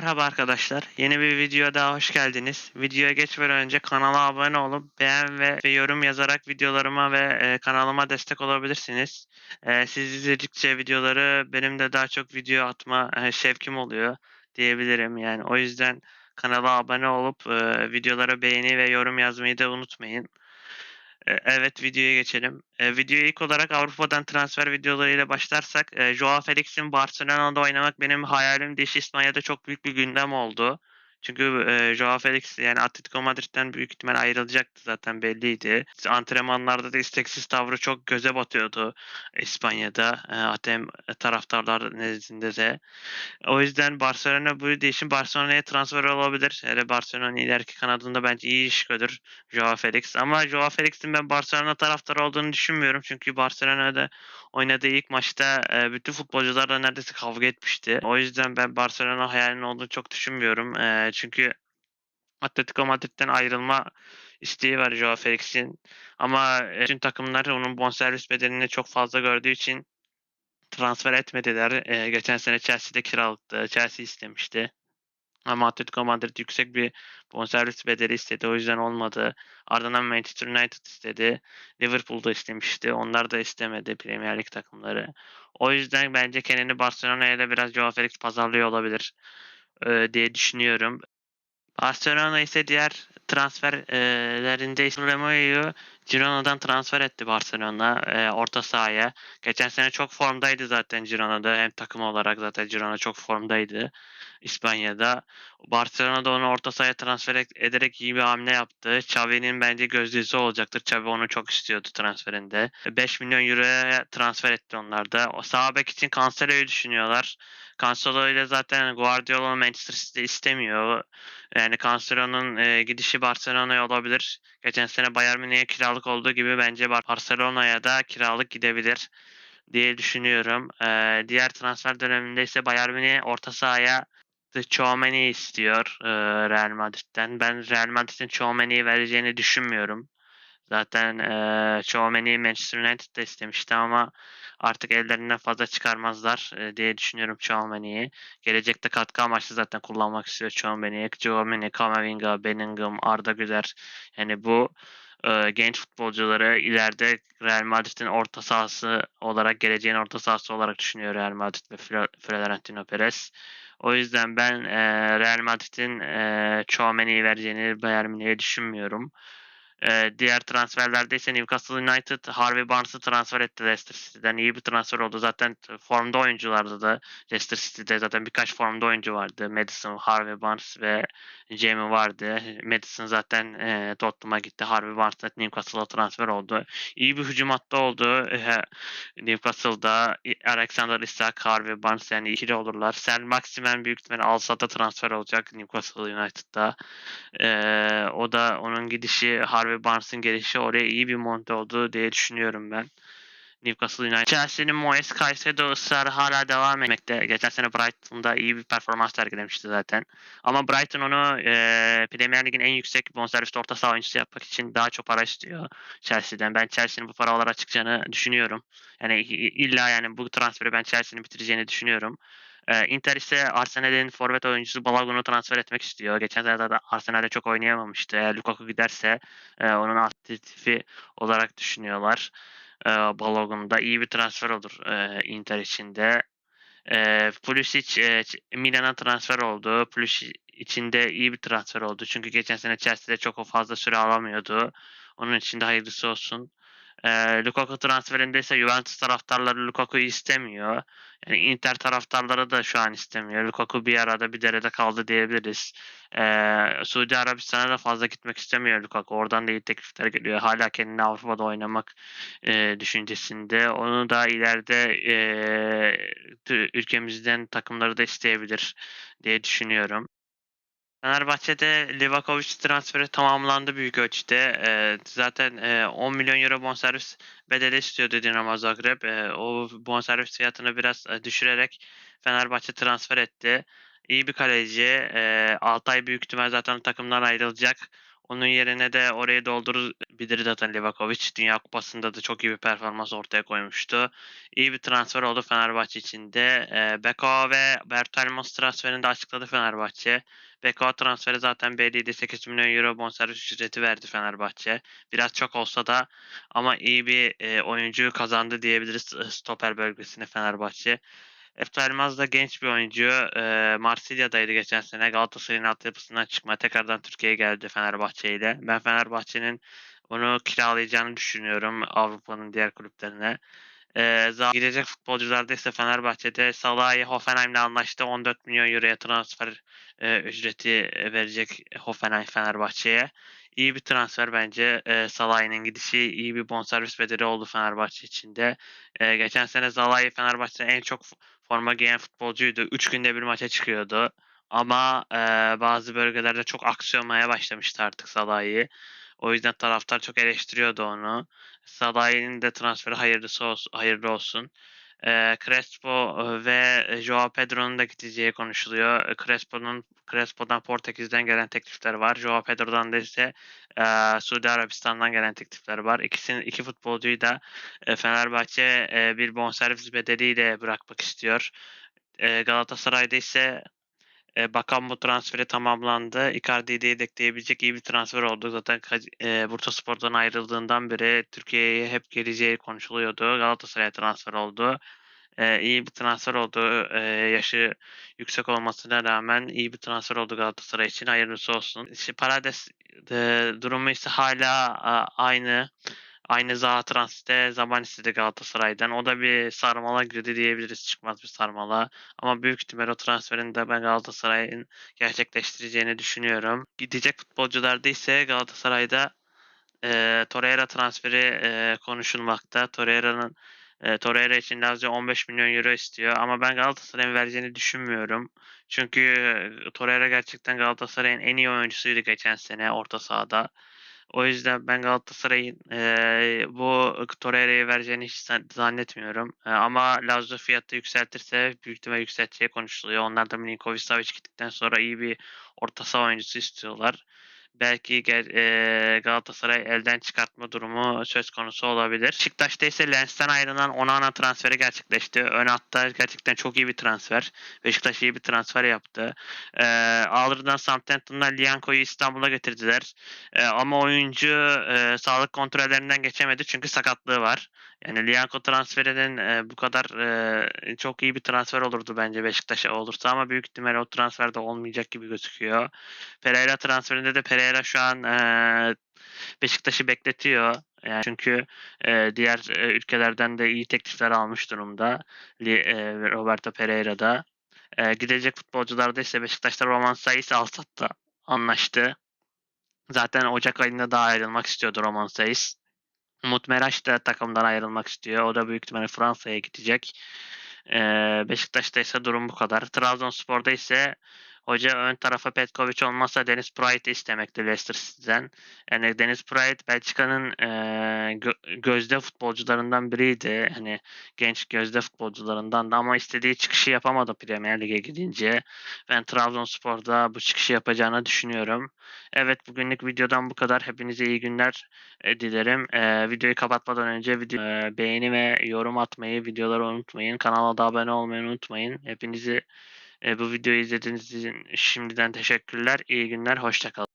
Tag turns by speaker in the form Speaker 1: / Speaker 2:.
Speaker 1: Merhaba arkadaşlar. Yeni bir videoya daha hoş geldiniz. Videoya geçmeden önce kanala abone olup beğen ve, ve yorum yazarak videolarıma ve e, kanalıma destek olabilirsiniz. E, siz izledikçe videoları benim de daha çok video atma e, şevkim oluyor diyebilirim. Yani o yüzden kanala abone olup e, videolara beğeni ve yorum yazmayı da unutmayın. E, Evet videoya geçelim. E, videoya ilk olarak Avrupa'dan transfer videolarıyla başlarsak e, Joao Felix'in Barcelona'da oynamak benim hayalimdi. İş İspanya'da çok büyük bir gündem oldu. Çünkü e, Joao Felix yani Atletico Madrid'den büyük ihtimal ayrılacaktı zaten belliydi. Antrenmanlarda da isteksiz tavrı çok göze batıyordu İspanya'da. E, Atem taraftarlar nezdinde de. O yüzden Barcelona bu değişim Barcelona'ya transfer olabilir. Yani Barcelona ileriki kanadında bence iyi iş görür Joao Felix. Ama Joao Felix'in ben Barcelona taraftarı olduğunu düşünmüyorum. Çünkü Barcelona'da oynadığı ilk maçta e, bütün futbolcularla neredeyse kavga etmişti. O yüzden ben Barcelona hayalinin olduğunu çok düşünmüyorum. E, çünkü Atletico Madrid'den ayrılma isteği var Joao Felix'in. Ama e, bütün takımlar onun bonservis bedelini çok fazla gördüğü için transfer etmediler. E, geçen sene Chelsea'de kiralıktı. Chelsea istemişti. Ama Atletico Madrid yüksek bir bonservis bedeli istedi. O yüzden olmadı. Ardından Manchester United istedi. Liverpool da istemişti. Onlar da istemedi Premier Lig takımları. O yüzden bence kendini Barcelona'ya da biraz Joao Felix pazarlıyor olabilir e, diye düşünüyorum. Barcelona ise diğer transferlerinde Remo'yu Girona'dan transfer etti Barcelona e, orta sahaya. Geçen sene çok formdaydı zaten Girona'da. Hem takım olarak zaten Girona çok formdaydı İspanya'da. Barcelona'da onu orta sahaya transfer ederek iyi bir hamle yaptı. Xavi'nin bence gözdesi olacaktır. Xavi onu çok istiyordu transferinde. 5 milyon euroya transfer etti onlar da. O sağ bek için Cancelo'yu düşünüyorlar. Cancelo ile zaten Guardiola Manchester City istemiyor. Yani Cancelo'nun e, gidişi Barcelona'ya olabilir. Geçen sene Bayern Münih'e kiralık olduğu gibi bence Barcelona'ya da kiralık gidebilir diye düşünüyorum. E, diğer transfer döneminde ise Bayern Münih orta sahaya Chouameni istiyor e, Real Madrid'den. Ben Real Madrid'in Chouameni'yi vereceğini düşünmüyorum. Zaten e, Chouameni Manchester United'da istemişti ama artık ellerinden fazla çıkarmazlar e, diye düşünüyorum Chouameni'yi. Gelecekte katkı amaçlı zaten kullanmak istiyor Chouameni'yi. Chouameni, Kamavinga, Bellingham, Arda Güler. Yani bu e, genç futbolcuları ileride Real Madrid'in orta sahası olarak geleceğin orta sahası olarak düşünüyor Real Madrid ve Florentino Perez. O yüzden ben e, Real Madrid'in e, Chouameni'yi vereceğini Bayern Münih'e düşünmüyorum. Ee, diğer transferlerde ise Newcastle United Harvey Barnes'ı transfer etti Leicester City'den. İyi bir transfer oldu. Zaten formda oyunculardı da Leicester City'de zaten birkaç formda oyuncu vardı. Madison, Harvey Barnes ve Jamie vardı. Madison zaten e, Tottenham'a gitti. Harvey Barnes da Newcastle'a transfer oldu. İyi bir hücum hattı oldu. E, Newcastle'da Alexander Isak, Harvey Barnes yani ikili olurlar. Sen Maximen büyük ihtimalle Alsat'a transfer olacak Newcastle United'da. E, o da gidişi Harvey ve Barnes'ın gelişi oraya iyi bir monte oldu diye düşünüyorum ben. Newcastle United. Chelsea'nin Moyes Caicedo ısrarı hala devam etmekte. Geçen sene Brighton'da iyi bir performans sergilemişti zaten. Ama Brighton onu e, Premier Lig'in en yüksek bonservis orta saha oyuncusu yapmak için daha çok para istiyor Chelsea'den. Ben Chelsea'nin bu paralara çıkacağını düşünüyorum. Yani illa yani bu transferi ben Chelsea'nin bitireceğini düşünüyorum. Ee, Inter ise Arsenal'in forvet oyuncusu Balogun'u transfer etmek istiyor. Geçen sene de Arsenal'de çok oynayamamıştı. Eğer Lukaku giderse e, onun alternatifi olarak düşünüyorlar. E, Balogun da iyi bir transfer olur e, Inter içinde. E, Pulisic e, Milan'a transfer oldu. Pulisic içinde iyi bir transfer oldu. Çünkü geçen sene Chelsea'de çok fazla süre alamıyordu. Onun için de hayırlısı olsun. E, Lukaku transferinde ise Juventus taraftarları Lukaku'yu istemiyor. Yani Inter taraftarları da şu an istemiyor. Lukaku bir arada bir derede kaldı diyebiliriz. E, Suudi Arabistan'a da fazla gitmek istemiyor Lukaku. Oradan da iyi teklifler geliyor. Hala kendini Avrupa'da oynamak e, düşüncesinde. Onu da ileride e, ülkemizden takımları da isteyebilir diye düşünüyorum. Fenerbahçe'de Livakovic transferi tamamlandı büyük ölçüde. E, zaten e, 10 milyon euro bonservis bedeli istiyordu Dinamo Zagreb. E, o bonservis fiyatını biraz e, düşürerek Fenerbahçe transfer etti. İyi bir kaleci. E, Altay büyük ihtimal zaten takımdan ayrılacak. Onun yerine de orayı doldurabilir zaten Livakovic. Dünya Kupası'nda da çok iyi bir performans ortaya koymuştu. İyi bir transfer oldu Fenerbahçe için de. E, Beko ve Bertelmos transferini de açıkladı Fenerbahçe. Beko transferi zaten belliydi. 8 milyon euro bonservis ücreti verdi Fenerbahçe. Biraz çok olsa da ama iyi bir e, oyuncu kazandı diyebiliriz e, stoper bölgesine Fenerbahçe. Efta Elmaz da genç bir oyuncu. E, Marsilya'daydı geçen sene. Galatasaray'ın altyapısından çıkma. Tekrardan Türkiye'ye geldi Fenerbahçe ile. Ben Fenerbahçe'nin onu kiralayacağını düşünüyorum Avrupa'nın diğer kulüplerine. E, gidecek futbolcularda ise Fenerbahçe'de Salah'ı Hoffenheim'le anlaştı. 14 milyon euroya transfer e, ücreti verecek Hoffenheim Fenerbahçe'ye. İyi bir transfer bence. E, Salah'ın gidişi iyi bir bonservis bedeli oldu Fenerbahçe için de. E, geçen sene Zalai Fenerbahçe'de en çok forma giyen futbolcuydu. 3 günde bir maça çıkıyordu. Ama e, bazı bölgelerde çok aksiyonmaya başlamıştı artık Salah'ı. O yüzden taraftar çok eleştiriyordu onu. Salah'ın de transferi hayırlısı olsun, hayırlı olsun. E, Crespo e, ve Joao Pedro'nun da gideceği konuşuluyor. E, Crespo'nun Crespo'dan Portekiz'den gelen teklifler var. Joao Pedro'dan da ise e, Suudi Arabistan'dan gelen teklifler var. İkisinin iki futbolcuyu da e, Fenerbahçe e, bir bonservis bedeliyle bırakmak istiyor. E, Galatasaray'da ise e, bakan bu transferi tamamlandı. Icardi'yi de yedekleyebilecek iyi bir transfer oldu. Zaten e, Bursaspor'dan ayrıldığından beri Türkiye'ye hep geleceği konuşuluyordu. Galatasaray'a transfer oldu. E, iyi bir transfer oldu. E, yaşı yüksek olmasına rağmen iyi bir transfer oldu Galatasaray için. Hayırlısı olsun. İşte Parades e, durumu ise hala a, aynı. Aynı Zaha transferde zaman istedi Galatasaray'dan. O da bir sarmala girdi diyebiliriz. Çıkmaz bir sarmala. Ama büyük ihtimal o transferin de ben Galatasaray'ın gerçekleştireceğini düşünüyorum. Gidecek futbolcularda ise Galatasaray'da e, Torreira transferi e, konuşulmakta. Torreira'nın e, Torreira için Lazio 15 milyon euro istiyor ama ben Galatasaray'ın vereceğini düşünmüyorum. Çünkü Torreira gerçekten Galatasaray'ın en iyi oyuncusuydu geçen sene orta sahada. O yüzden ben Galatasaray'ın eee, bu Torreira'yı vereceğini hiç zan- zannetmiyorum. Eee, ama Lazio fiyatı yükseltirse büyük ihtimal yükselteceği konuşuluyor. Onlar da Milinkovic Savic gittikten sonra iyi bir orta saha oyuncusu istiyorlar. Belki eee, Galatasaray elden çıkartma durumu söz konusu olabilir. Beşiktaş'ta ise Lens'ten ayrılan Onana transferi gerçekleşti. Ön hatta gerçekten çok iyi bir transfer. Beşiktaş iyi bir transfer yaptı. Eee Ağrı'dan Southampton'dan Lianco'yu İstanbul'a getirdiler. Eee, ama oyuncu eee, sağlık kontrollerinden geçemedi çünkü sakatlığı var. Yani Lianco transferinin eee, bu kadar eee, çok iyi bir transfer olurdu bence Beşiktaş'a olursa ama büyük ihtimal o transferde olmayacak gibi gözüküyor. Pereira transferinde de Pereira şu an eee, Beşiktaş'ı bekletiyor. Yani çünkü eee, diğer eee, ülkelerden de iyi teklifler almış durumda. Eee, Roberto Pereira'da. Eee, gidecek futbolcularda ise Beşiktaş'ta Roman Saiz Alsat'ta anlaştı. Zaten Ocak ayında da ayrılmak istiyordu Roman Saiz. Umut Meraş da takımdan ayrılmak istiyor. O da büyük ihtimalle Fransa'ya gidecek. Eee, Beşiktaş'ta ise durum bu kadar. Trabzonspor'da ise hoca ön tarafa Petkovic olmazsa Deniz Pride istemekte Leicester City'den. Yani Deniz Pride Belçika'nın gö- gözde futbolcularından biriydi. Hani genç gözde futbolcularından da ama istediği çıkışı yapamadı Premier Lig'e gidince. Ben Trabzonspor'da bu çıkışı yapacağını düşünüyorum. Evet bugünlük videodan bu kadar. Hepinize iyi günler e, dilerim. E, videoyu kapatmadan önce video, e, beğeni ve yorum atmayı, videoları unutmayın. Kanala da abone olmayı unutmayın. Hepinizi e, bu videoyu izlediğiniz için şimdiden teşekkürler. İyi günler, hoşça kalın.